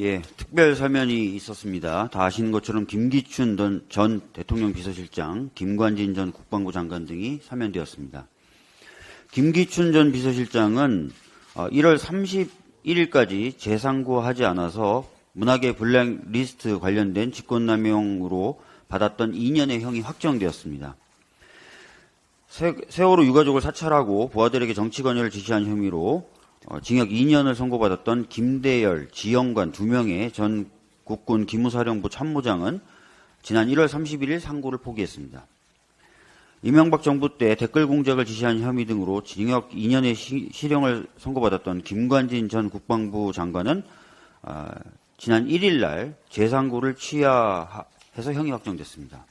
예, 특별 사면이 있었습니다. 다 아시는 것처럼 김기춘 전- 전 대통령 비서실장, 김관진 전 국방부 장관 등이 사면되었습니다. 김기춘 전 비서실장은 어, 1월 31일까지 재상고하지 않아서 문학의 블랙리스트 관련된 직권남용으로 받았던 2년의 형이 확정되었습니다. 세, 세월호 유가족을 사찰하고 부하들에게 정치 관여를 지시한 혐의로 어, 징역 2년을 선고받았던 김대열, 지영관 두 명의 전 국군 기무사령부 참모장은 지난 1월 31일 상고를 포기했습니다. 이명박 정부 때 댓글 공작을 지시한 혐의 등으로 징역 2년의 시, 실형을 선고받았던 김관진 전 국방부 장관은 아, 지난 1일 날 재상고를 취하해서 형이 확정됐습니다.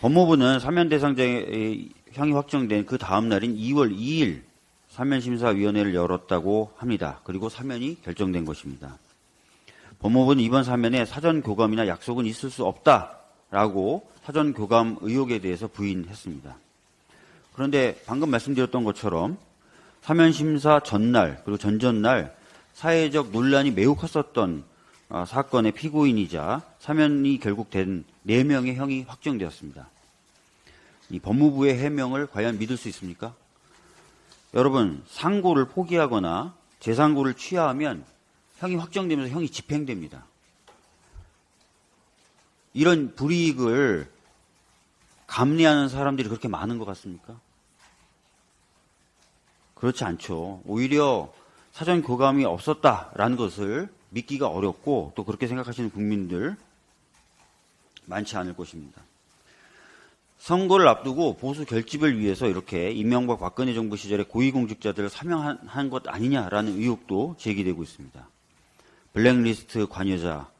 법무부는 사면 대상자의 형이 확정된 그 다음 날인 2월 2일 사면심사위원회를 열었다고 합니다. 그리고 사면이 결정된 것입니다. 법무부는 이번 사면에 사전 교감이나 약속은 있을 수 없다라고 사전 교감 의혹에 대해서 부인했습니다. 그런데 방금 말씀드렸던 것처럼 사면 심사 전날 그리고 전전날 사회적 논란이 매우 컸었던 아, 사건의 피고인이자 사면이 결국 된 4명의 형이 확정되었습니다. 이 법무부의 해명을 과연 믿을 수 있습니까? 여러분, 상고를 포기하거나 재상고를 취하하면 형이 확정되면서 형이 집행됩니다. 이런 불이익을 감내하는 사람들이 그렇게 많은 것 같습니까? 그렇지 않죠. 오히려 사전 교감이 없었다라는 것을 믿기가 어렵고 또 그렇게 생각하시는 국민들 많지 않을 것입니다. 선거를 앞두고 보수 결집을 위해서 이렇게 이명박 박근혜 정부 시절에 고위공직자들을 사명한 것 아니냐라는 의혹도 제기되고 있습니다. 블랙리스트 관여자,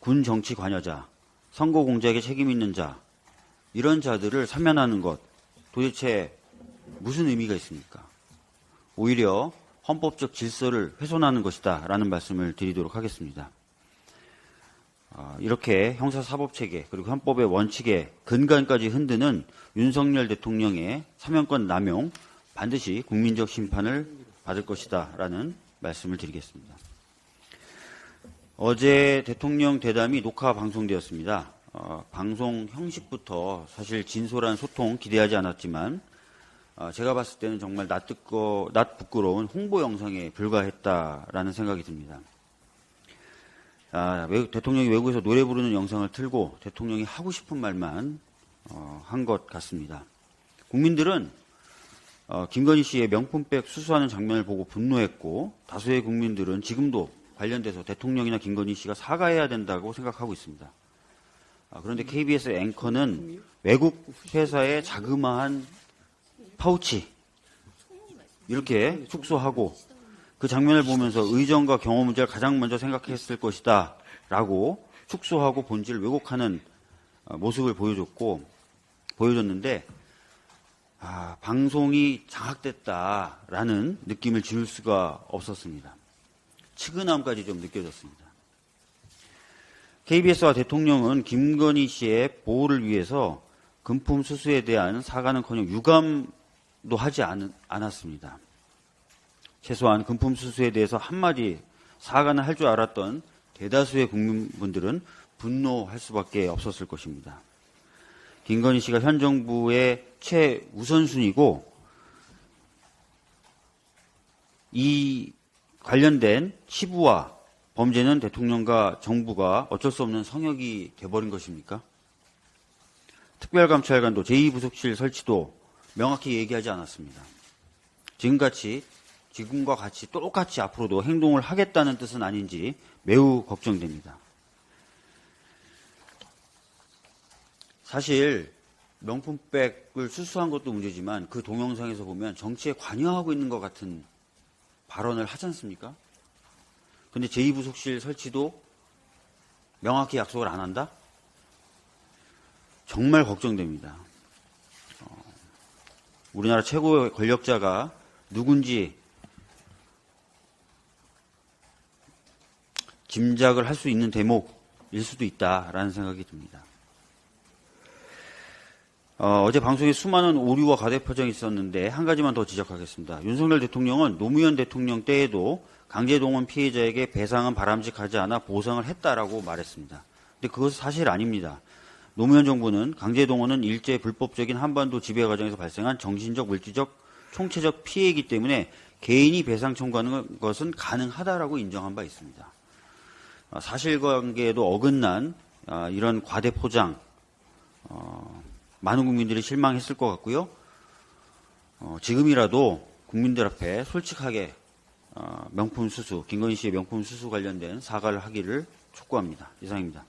군 정치 관여자, 선거 공작에 책임 있는 자, 이런 자들을 사면하는 것 도대체 무슨 의미가 있습니까? 오히려 헌법적 질서를 훼손하는 것이다 라는 말씀을 드리도록 하겠습니다. 아, 이렇게 형사사법체계 그리고 헌법의 원칙에 근간까지 흔드는 윤석열 대통령의 사면권 남용 반드시 국민적 심판을 받을 것이다 라는 말씀을 드리겠습니다. 어제 대통령 대담이 녹화 방송되었습니다. 어, 방송 형식부터 사실 진솔한 소통 기대하지 않았지만 어, 제가 봤을 때는 정말 낯뜨거, 낯 부끄러운 홍보 영상에 불과했다라는 생각이 듭니다. 아, 외국- 대통령이 외국에서 노래 부르는 영상을 틀고 대통령이 하고 싶은 말만 어, 한것 같습니다. 국민들은 어, 김건희 씨의 명품백 수수하는 장면을 보고 분노했고 다수의 국민들은 지금도 관련돼서 대통령이나 김건희 씨가 사과해야 된다고 생각하고 있습니다. 아, 그런데 KBS 앵커는 외국 회사의 자그마한 파우치 이렇게 축소하고 그 장면을 보면서 의정과 경호 문제를 가장 먼저 생각했을 것이다 라고 축소하고 본질을 왜곡하는 어, 모습을 보여줬고 보여줬는데 아, 방송이 장악됐다라는 느낌을 지울 수가 없었습니다. 측은함까지 좀 느껴졌습니다. KBS와 대통령은 김건희 씨의 보호를 위해서 금품 수수에 대한 사과는커녕 유감도 하지 않, 않았습니다. 최소한 금품 수수에 대해서 한마디 사과는 할 줄 알았던 대다수의 국민분들은 분노할 수밖에 없었을 것입니다. 김건희 씨가 현 정부의 최우선순위고 이 관련된 치부와 범죄는 대통령과 정부가 어쩔 수 없는 성역이 돼버린 것입니까? 특별감찰관도 제2부속실 설치도 명확히 얘기하지 않았습니다. 지금같이 지금과 같이 똑같이 앞으로도 행동을 하겠다는 뜻은 아닌지 매우 걱정됩니다. 사실 명품백을 수수한 것도 문제지만 그 동영상에서 보면 정치에 관여하고 있는 것 같은 발언을 하지 않습니까? 근데 제2부속실 설치도 명확히 약속을 안 한다? 정말 걱정됩니다. 어, 우리나라 최고의 권력자가 누군지 짐작을 할 수 있는 대목일 수도 있다라는 생각이 듭니다. 어, 제 방송에 수많은 오류와 과대 표정이 있었는데 한 가지만 더 지적하겠습니다. 윤석열 대통령은 노무현 대통령 때에도 강제동원 피해자에게 배상은 바람직하지 않아 보상을 했다라고 말했습니다. 근데 그것은 사실 아닙니다. 노무현 정부는 강제동원은 일제 불법적인 한반도 지배 과정에서 발생한 정신적, 물질적, 총체적 피해이기 때문에 개인이 배상 청구하는 것은 가능하다라고 인정한 바 있습니다. 아, 사실관계에도 어긋난 아, 이런 과대 포장, 어, 많은 국민들이 실망했을 것 같고요. 어, 지금이라도 국민들 앞에 솔직하게 어, 명품 수수, 김건희 씨의 명품 수수 관련된 사과를 하기를 촉구합니다. 이상입니다.